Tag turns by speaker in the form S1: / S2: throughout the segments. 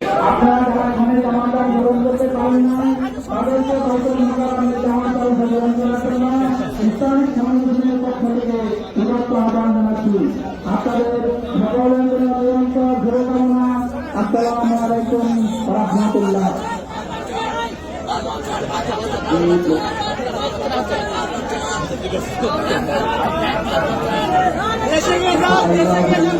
S1: আপনারা যারা জামাতা গ্রহণ করতে পারেন না, তাদেরকে হয়তো মহারানের জামাতা গ্রহণ করার জন্য ইসলামিক ফাউন্ডেশনের পক্ষ থেকে বিভক্ত আহ্বান জানাচ্ছি। আপনাদের নিরন্তর শুভকামনা। আসসালামু আলাইকুম রহমতুল্লাহ।
S2: শান্তি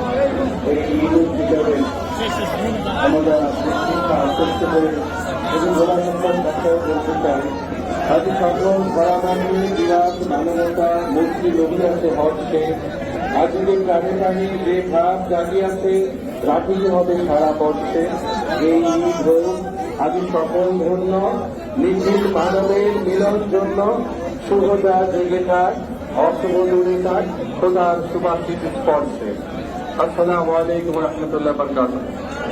S2: করতে করে এবং গোলা সম্পদ ব্যাখ্যা করতে চাই আজ সকল ধরামানি বিরাট মানবতা মুক্তি লভিয়াছে হচ্ছে আজকে প্রাণে প্রাণী যে ভাব জাগিয়াছে, রাখিতে হবে সারা বর্ষে। এই ঈদ হোক আজ সকল ধন্য, নিখিল মানবের মিলন জন্য শুভদা জেগে থাক, অশুভ দূরে থাক, খোদার সুবাসিত স্পর্শে। আসসালামু আলাইকুম রহমতুল্লাহ বরকাত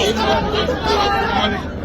S3: ঈদ মুবারক